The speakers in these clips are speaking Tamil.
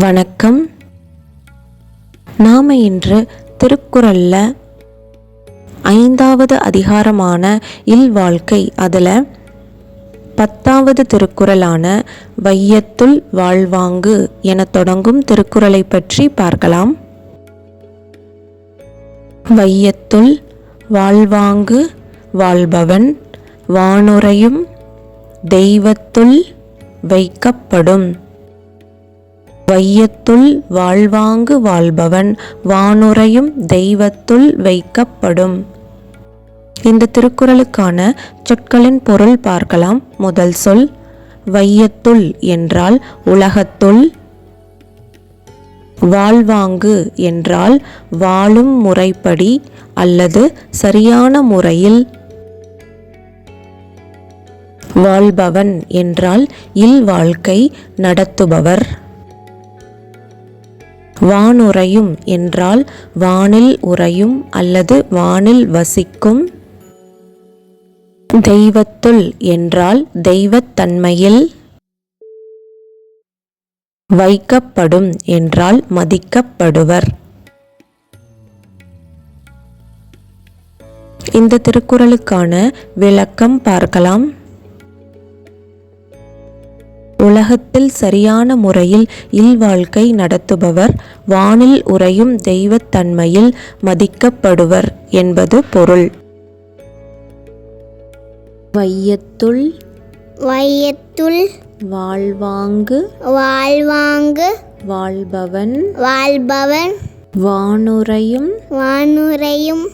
வணக்கம். நாம இன்று திருக்குறள்ல ஐந்தாவது அதிகாரமான இல்வாழ்க்கை அதில் பத்தாவது திருக்குறளான வையத்துள் வாழ்வாங்கு என தொடங்கும் திருக்குறளை பற்றி பார்க்கலாம். வையத்துள் வாழ்வாங்கு வாழ்பவன் வானுரையும் தெய்வத்துள் வைக்கப்படும். வையத்துள் வாழ்வாங்கு வாழ்பவன் வானுரையும் தெய்வத்துள் வைக்கப்படும். இந்த திருக்குறளுக்கான சொற்களின் பொருள் பார்க்கலாம். முதல் சொல் வையத்துள் என்றால் உலகத்துள் வாழ்வாங்கு என்றால் வாழும் முறைப்படி அல்லது சரியான முறையில். வாழ்பவன் என்றால் இல் வாழ்க்கை நடத்துபவர். வானுறையும் என்றால் வானில் உறையும் அல்லது வானில் வசிக்கும் தெய்வத்துள் என்றால் தெய்வத்தன்மையில் வைக்கப்படும் என்றால் மதிக்கப்படுவர். இந்த திருக்குறளுக்கான விளக்கம் பார்க்கலாம். உலகத்தில் சரியான முறையில் இல்வாழ்க்கை நடத்துபவர் வானில் உறையும் தெய்வத்தன்மையில் மதிக்கப்படுவர் என்பது பொருள். வையத்துள் வையத்துள் வாழ்வாங்கு வாழ்வாங்கு வாழ்பவன் வாழ்பவன் வானுரையும் வானுரையும்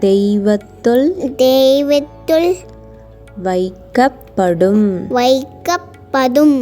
தெய்வத்துள் தெய்வத்துள் வைக்கப்படும். வைக்கப்படும் पदुम